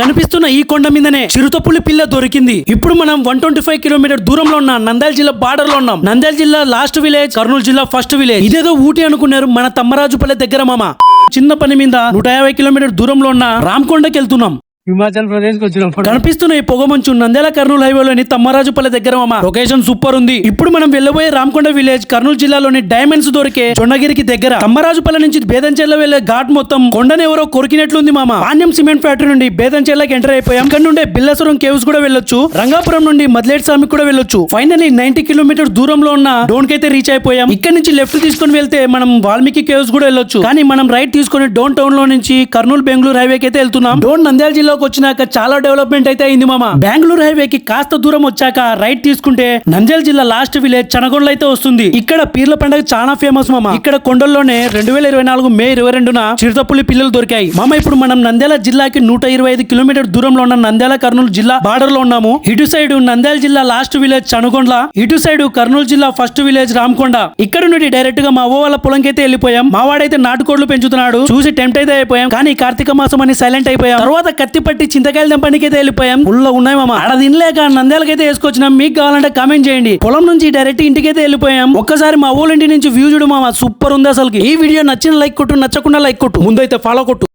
కనిపిస్తున్న ఈ కొండ మీదనే చిరుతపులి పిల్ల దొరికింది. ఇప్పుడు మనం వన్ ట్వంటీ ఫైవ్ కిలోమీటర్ దూరంలో ఉన్న నంద్యాల జిల్లా బార్డర్లో ఉన్నాం. నంద్యాల జిల్లా లాస్ట్ విలేజ్ కర్నూలు జిల్లా ఫస్ట్ విలేజ్. ఇదేదో ఊటీ అనుకున్నారు మన తమ్మరాజుపల్లె దగ్గర మామ. చిన్న పని మీద నూట యాభై కిలోమీటర్ దూరంలో ఉన్న రామకొండకి వెళ్తున్నాం హిమాచల్ ప్రదేశ్కి వచ్చినాం కనిపిస్తున్న ఈ పొగమంచు నంద్యాల కర్నూలు హైవేలోని తమ్మరాజుపల్లి దగ్గర మామ లొకేషన్ సూపర్ ఉంది. ఇప్పుడు మనం వెళ్ళబోయే రామకొండ విలేజ్ కర్నూలు జిల్లాలోని డైమండ్స్ దొరికే జొన్నగిరికి దగ్గర. తమ్మరాజుపల్లి నుంచి బేదంచెల్ల వెళ్ళే ఘాట్ మొత్తం కొండను ఎవరో కొరికినట్లుంది మామ. పాణ్యం సిమెంట్ ఫ్యాక్టరీ నుండి బేదంచెల్లకి ఎంటర్ అయిపోయాం. ఇక్కడ నుండి బిల్లసురం కేవ్స్ కూడా వెళ్ళొచ్చు. రంగాపురం నుండి మద్లేట్ స్వామి కూడా వెళ్ళొచ్చు. ఫైనల్లీ నైన్టీ కిలోమీటర్ దూరంలో ఉన్న డోన్ కైతే రీచ్ అయిపోయాం. ఇక్కడ నుంచి లెఫ్ట్ తీసుకొని వెళ్తే మనం వాల్మీకి కేవ్స్ కూడా వెళ్ళొచ్చు. కానీ మనం రైట్ తీసుకొని డోన్ టౌన్లో నుంచి కర్నూలు బెంగళూరు హైవేకి అయితే వెళ్తున్నాం. డోన్ నంద్యాల జిల్లాకు వచ్చినాక చాలా డెవలప్మెంట్ అయితే అయింది మామ. బెంగళూరు హైవే కి కాస్త దూరం వచ్చాక రైట్ తీసుకుంటే నంద్యాల జిల్లా లాస్ట్ విలేజ్ చనగొండలు అయితే వస్తుంది. ఇక్కడ పీర్ల పండగ చాలా ఫేమస్ మామ. ఇక్కడ కొండల్లోనే రెండు వేల ఇరవై నాలుగు మే ఇరవై రెండున చిరుతపుల్లి పిల్లలు దొరికాయి. మామ ఇప్పుడు మనం నంద్యాల జిల్లాకి నూట ఇరవై ఐదు కిలోమీటర్ దూరంలో ఉన్న నంద్యాల కర్నూలు జిల్లా బార్డర్లో ఉన్నాము. ఇటు సైడ్ నంద్యాల జిల్లా లాస్ట్ విలేజ్ చనగొండ్ల ఇటు సైడ్ కర్నూలు జిల్లా ఫస్ట్ విలేజ్ రామకొండ. ఇక్కడ నుండి డైరెక్ట్గా మా ఓ వాళ్ళ పొలంకి అయితే వెళ్ళిపోయాం. మా వాడైతే నాటుకోళ్ళు పెంచుతున్నాడు. చూసి టెంప్ట్ అయితే అయిపోయాం. కానీ కార్తీక మాసం అని సైలెంట్ అయిపోయాం. తర్వాత కత్తి పట్టి చింతకాయల తెంపడానికి అయితే వెళ్ళిపోయాం. ఉల్ల ఉన్నాయి మామ. అడ తినలేక నంద్యాలకైతే వేసుకొచ్చినాం. మీకు కావాలంటే కామెంట్ చేయండి. పొలం నుంచి డైరెక్ట్ ఇంటికి అయితే వెళ్ళిపోయాం. ఒక్కసారి మా ఊళ్ళ ఇంటి నుంచి వ్యూ చూడు మామ. సూపర్ ఉంది అసలు ఈ వీడియో నచ్చిన లైక్ కొట్టు నచ్చకుండా లైక్ కొట్టు. ముందైతే ఫాలో కొట్టు.